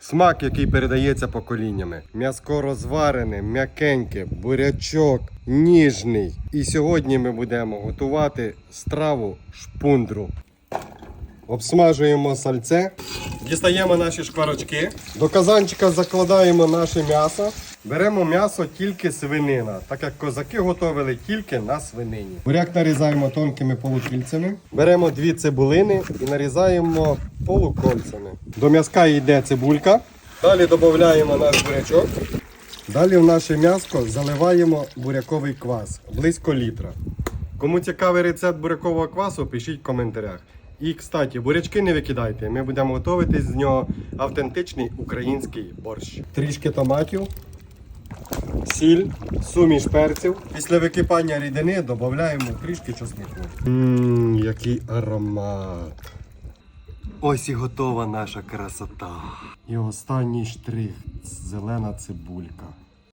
Смак, який передається поколіннями. М'яско розварене, м'якеньке, бурячок, ніжний. І сьогодні ми будемо готувати страву шпундру. Обсмажуємо сальце, дістаємо наші шкварочки, до казанчика закладаємо наше м'ясо. Беремо м'ясо тільки свинина, так як козаки готували тільки на свинині. Буряк нарізаємо тонкими полукільцями. Беремо дві цибулини і нарізаємо полукольцями. До м'язка йде цибулька. Далі додаємо наш бурячок. Далі в наше м'яско заливаємо буряковий квас близько літра. Кому цікавий рецепт бурякового квасу, пишіть в коментарях. І, кстати, бурячки не викидайте. Ми будемо готувати з нього автентичний український борщ. Трішки томатів, сіль, суміш перців. Після википання рідини додаємо трішки чеснику. Ммм, який аромат. Ось і готова наша красота. І останній штрих зелена цибулька.